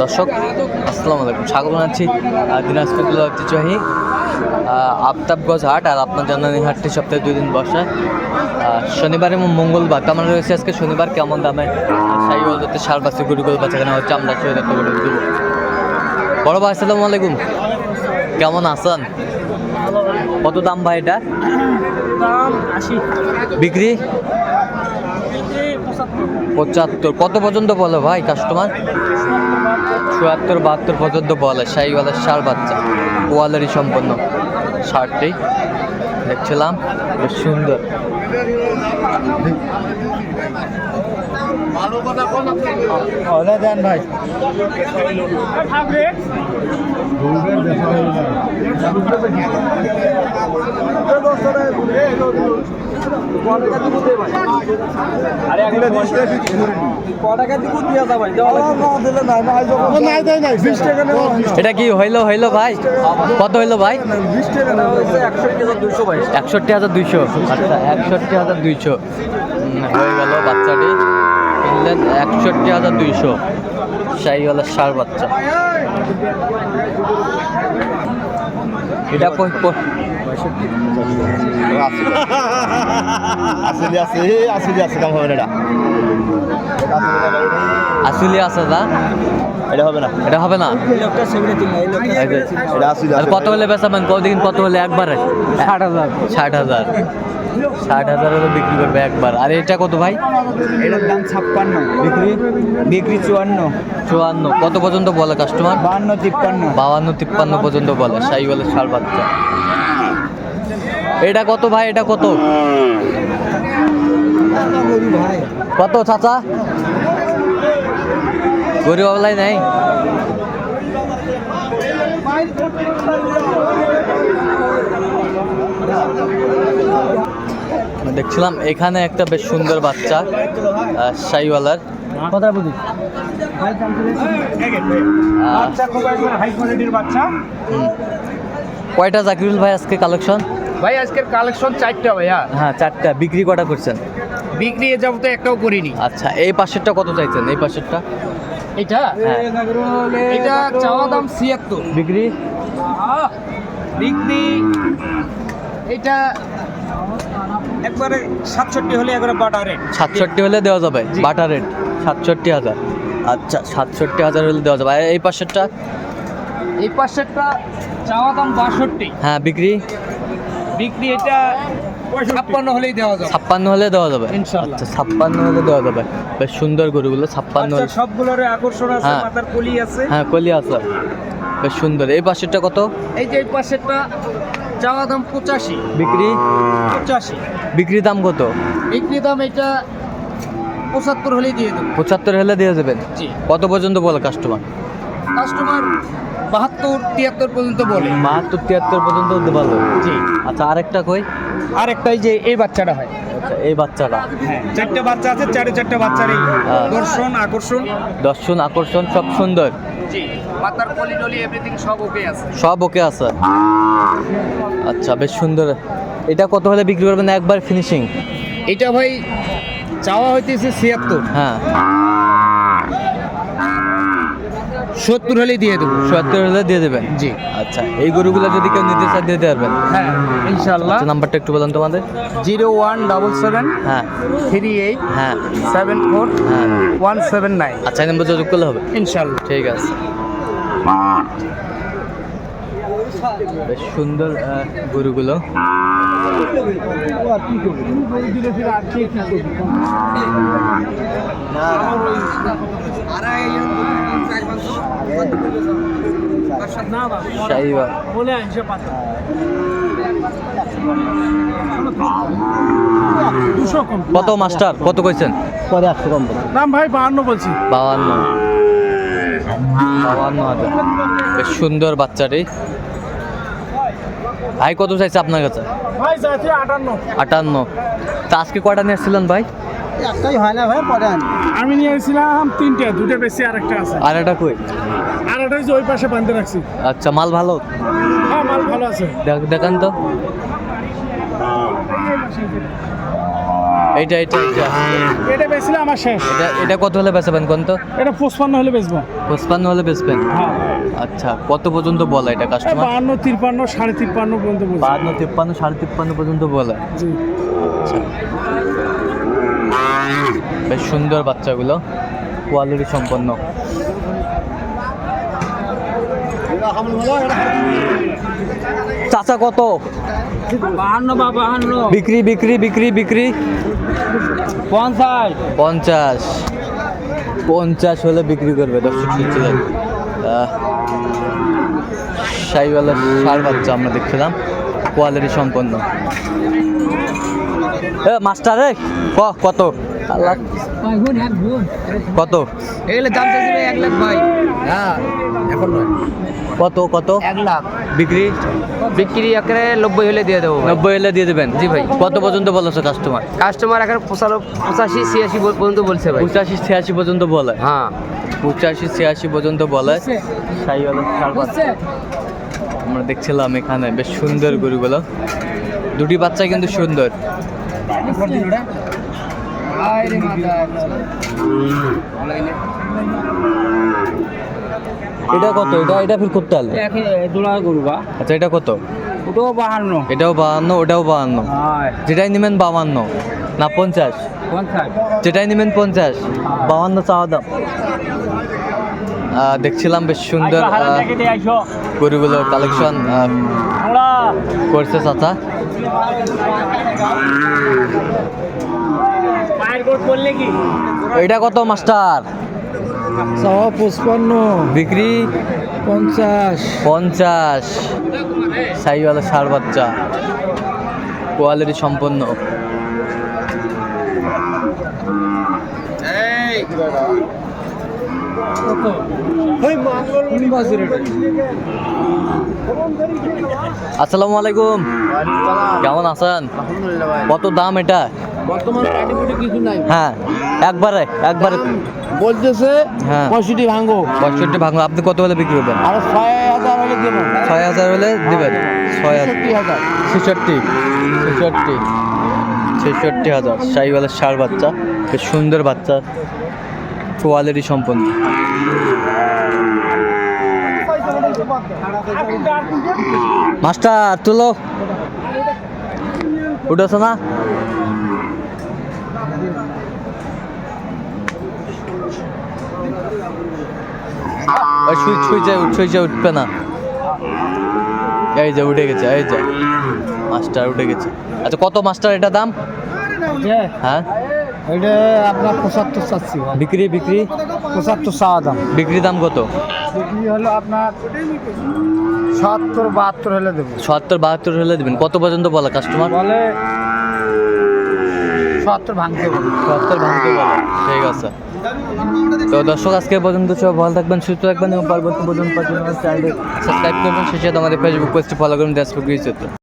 দর্শক আসসালামু আলাইকুম। স্বাগত জানাচ্ছি দিনাজপুর ঐতিহ্যবাহী আহ, আফতাবগঞ্জ হাট আর আপনার জানানি হাটটি সপ্তাহে দুই দিন বসে। শনিবার এবং মঙ্গলবার তেমন রয়েছে আজকে শনিবার কেমন দামে সাই বলতে সার বাচ্চা গরুগুলো বাচ্চা কেনা হচ্ছে আমরা ছয় হাজার টাকা দেবো। বড় ভাই আসসালামু আলাইকুম। কেমন আছেন? কত দাম ভাই এটা? দাম আশি। বিক্রি? পঁচাত্তর। কত পর্যন্ত বলে ভাই কাস্টমার? চুয়াত্তর বাহাত্তর পর্যন্ত বলে। শাহিওয়ালের সার বাচ্চা। কোয়ালারি সম্পন্ন শার্টটি দেখছিলাম বেশ সুন্দর। দেন ভাই। এটা কি হইল হইল ভাই? কত হইল ভাই? একষট্টি হাজার দুইশো আচ্ছা একষট্টি হাজার দুইশো। হয়ে গেল বাচ্চাটি। কিনলেন একষট্টি হাজার দুইশো। শাহিওয়ালের সার বাচ্চা। এটা প- প- আছে আসলে আছে কাম হবে না এটা। আসলে আছে না? এটা হবে না। এটা হবে না? এই যে, এটা আসলে আর কত হলে বেচাবেন কতদিন কত হলে একবারে? ষাট হাজার। ষাট হাজার। ষাট হাজার হলে বিক্রি করবে একবার। আর এটা কত ভাই? এটার দাম ছাপ্পান্ন। বিক্রি? বিক্রি চুয়ান্ন। চুয়ান্ন। কত পর্যন্ত বলে কাস্টমার বাহান্ন তিপ্পান্ন। বাউান্ন তিপ্পান্ন পর্যন্ত বলে সাই বলে ষাট বাচ্চা। এটা কত ভাই? এটা কত? কত চাচা? গরিব অবলাই নাই? দেখছিলাম। এখানে একটা বেশ সুন্দর বাচ্চা আহ, শাহিওয়ালার। কথা বুঝি। কয়টা জাকিরুল ভাই আজকে কালেকশন ভাই আজকের কালেকশন চারটা ভাইয়া। হ্যাঁ চারটা। বিক্রি কটা করছেন? বিক্রি এ যাব তো একটাও করিনি। আচ্ছা এই পাশেরটা কত চাইছেন? এই পাশেরটা? এটা হ্যাঁ। এটা চাওয়া দাম ছিয়াত্তর। বিক্রি? বিক্রি এটা একবারে সাতষট্টি হলে একবারে বাটা রেট সাতষট্টি হলে দেওয়া যাবে জি। বাটার রেট সাতষট্টি হাজার। আচ্ছা। সাতষট্টি হাজার হলে দেওয়া যাবে। আর এই পাশেরটা? এই পাশেরটা চাওয়া দাম বাষট্টি। হ্যাঁ বিক্রি? বিক্রি এটা ছাপ্পান্ন হলেই দেওয়া যাবে। ছাপ্পান্ন হলে দেওয়া যাবে। আচ্ছা ছাপ্পান্ন হলে দেওয়া যাবে। বেশ সুন্দর গরুগুলো ছাপ্পান্ন হলে। সবগুলোর আকর্ষণ আছে হ্যাঁ। মাথার কলি আছে। হ্যাঁ কলি আছে। বেশ সুন্দর। এই পাশেরটা কত? এই যে এই পাশেরটা চাওয়া দাম পঁচাশি। বিক্রি? পঁচাশি। বিক্রি দাম কত? বিক্রি দাম এটা পঁচাত্তর হলে দিয়ে দেবো। পঁচাত্তর হলে দিয়ে দেবেন? জি। কত পর্যন্ত বলে কাস্টমার কাস্টমার বাহাত্তর তিয়াত্তর পর্যন্ত বলে। বাহাত্তর তিয়াত্তর পর্যন্ত বলে। জি। আচ্ছা আরেকটা কই? আরেকটাই যে এই বাচ্চাটা হয়। আচ্ছা এই বাচ্চাটা। হ্যাঁ চারটে বাচ্চা আছে চারে চারটে বাচ্চার এই হ্যাঁ। দর্শন আকর্ষণ। দর্শন আকর্ষণ সব সুন্দর। জি মাথার কলি টলি এভরিথিং সব ওকে আছে। সব ওকে আছে। আচ্ছা বেশ সুন্দর। এটা কত হলে বিক্রি করবেন? একবার ফিনিশিং এটা ভাই চাওয়া হইতেছে ছিয়াত্তর। হ্যাঁ। সত্তর হলেই দিয়ে দেবো। সত্তর হলে দিয়ে দেবেন? জি। আচ্ছা এই গরুগুলো যদি কেউ নিতে চায় দিয়ে পারবেন হ্যাঁ ইনশাল্লাহ আচ্ছা নাম্বারটা একটু বলুন তোমাদের। জিরো ওয়ান ডাবল সেভেন হ্যাঁ। থ্রি এইট হ্যাঁ। সেভেন ফোর হ্যাঁ। One seven nine. আচ্ছা এই নাম্বার যোগাযোগ করলে হবে। ইনশাল্লাহ ঠিক আছে। বেশ সুন্দর গরুগুলো। কত মাস্টার? কত কইছেন? পরে একশো কম দাম ভাই বাহান্ন বলছি। বাউান্ন বাউান্ন হাজার। বেশ সুন্দর বাচ্চাটি। ভাই কত চাইছে আপনার কাছে? ভাই যাচ্ছে আটান্ন। আটান্ন। তা আজকে কটা নিয়ে আসছিলেন ভাই? একটাই হয় না ভাই পরে আনি। আমি নিয়ে এসেছিলাম তিনটে দুটো বেশি আর একটা আছে। আর একটা কই? আর একটা ওই পাশে বাঁধতে রাখছি। আচ্ছা মাল ভালো? হ্যাঁ মাল ভালো আছে। দেখ- দেখান তো। এইটা এইটা এইটা এটা বেচলে আমার শেষ। এটা এটা কত হলে বেচাবেন কোন তো? এটা পঁচপান্ন হলে বেচবো। পঁচপান্ন হলে বেচবেন? হ্যাঁ। আচ্ছা কত পর্যন্ত বলে এটা কাস্টমার বাহান্ন তিপ্পান্ন সাড়ে তিপ্পান্ন পর্যন্ত বাহান্ন তিপ্পান্ন সাড়ে তিপ্পান্ন পর্যন্ত বলে? জি। বেশ সুন্দর বাচ্চাগুলো। কোয়ালিটি সম্পন্ন। চাচা কত? বিক্রি বিক্রি বিক্রি বিক্রি। পঞ্চাশ। পঞ্চাশ। পঞ্চাশ হলে বিক্রি করবে দর্শক শুনছিলেন সাইওয়ালা সার বাচ্চা আমরা দেখছিলাম। কোয়ালিটি সম্পন্ন। এ মাস্টার কত? কত? এগুলো দাম চাইছিল এক লাখ ভাই। হ্যাঁ এখন নয়। কত কত? এক লাখ। বিক্রি? বিক্রি একেবারে নব্বই হলে দিয়ে দেবো নব্বই হলে দিয়ে দেবেন? জি ভাই। কত পর্যন্ত বলেছে কাস্টমার কাস্টমার এখন পঁচাশি ছিয়াশি পর্যন্ত বলছে ভাই। পঁচাশি ছিয়াশি পর্যন্ত বলে? হ্যাঁ। পঁচাশি ছিয়াশি পর্যন্ত বলে? আমরা দেখছিলাম এখানে বেশ সুন্দর গরুগুলো। দুটি বাচ্চা কিন্তু সুন্দর। এটা কত? এটা এটা ফির করতে হলে দোলা আচ্ছা এটা কত? ওটাও বাহান্ন। এটাও বাহান্ন ওটাও বাহান্ন। যেটাই নেবেন বাহান্ন না পঞ্চাশ। পঞ্চাশ। যেটাই নেবেন পঞ্চাশ বাহান্ন চাওয়া দাম। দেখছিলাম বেশ সুন্দর গরুগুলো কালেকশন করছে চাচা। এটা কত মাস্টার? পঁচপান্ন। বিক্রি? পঞ্চাশ। পঞ্চাশ। সাইওয়ালা সার বাচ্চা। কোয়ালিটি সম্পন্ন। আসসালামু আলাইকুম। কেমন আছেন? কত দাম এটা? বর্তমান কাটিকুটি কিছু নাই। হ্যাঁ একবারে একবারে। বলতেছে হ্যাঁ। পঁয়ষট্টি ভাঙ্গো পঁয়ষট্টি ভাঙলো আপনি কত হলে বিক্রি করবেন? আর ছয় হাজার হলে দেবো। ছয় হাজার হলে দিবেন? ছয় হাজার। ছেষট্টি ছেষট্টি ছেষট্টি হাজার। সাইওয়ালা সার বাচ্চা বেশ সুন্দর বাচ্চা। কোয়ালিটি সম্পন্ন। মাস্টার তুলো। উঠেছ না? উঠবে না। এই যে উঠে গেছে এই যে। মাস্টার উঠে গেছে। আচ্ছা কত মাস্টার এটা দাম? হ্যাঁ? এটা আপনার পঁচাত্তর চাচ্ছি। বিক্রি বিক্রি? পঁচাত্তর চাওয়া দাম। বিক্রি দাম কত? বিক্রি হলো আপনার সত্তর বাহাত্তর হলে দেবো। সত্তর বাহাত্তর হলে দিবেন। কত পর্যন্ত বলা কাস্টমার বলে সত্তর ভাঙতে বলে। সত্তর ভাঙতে বলে। ঠিক আছে। তো দর্শক আজকে পর্যন্ত সব ভালো থাকবেন সুস্থ থাকবেন এবং পরবর্তী পর্যন্ত সাবস্ক্রাইব করবেন। আমাদের ফেসবুক পেজটি ফলো করুন।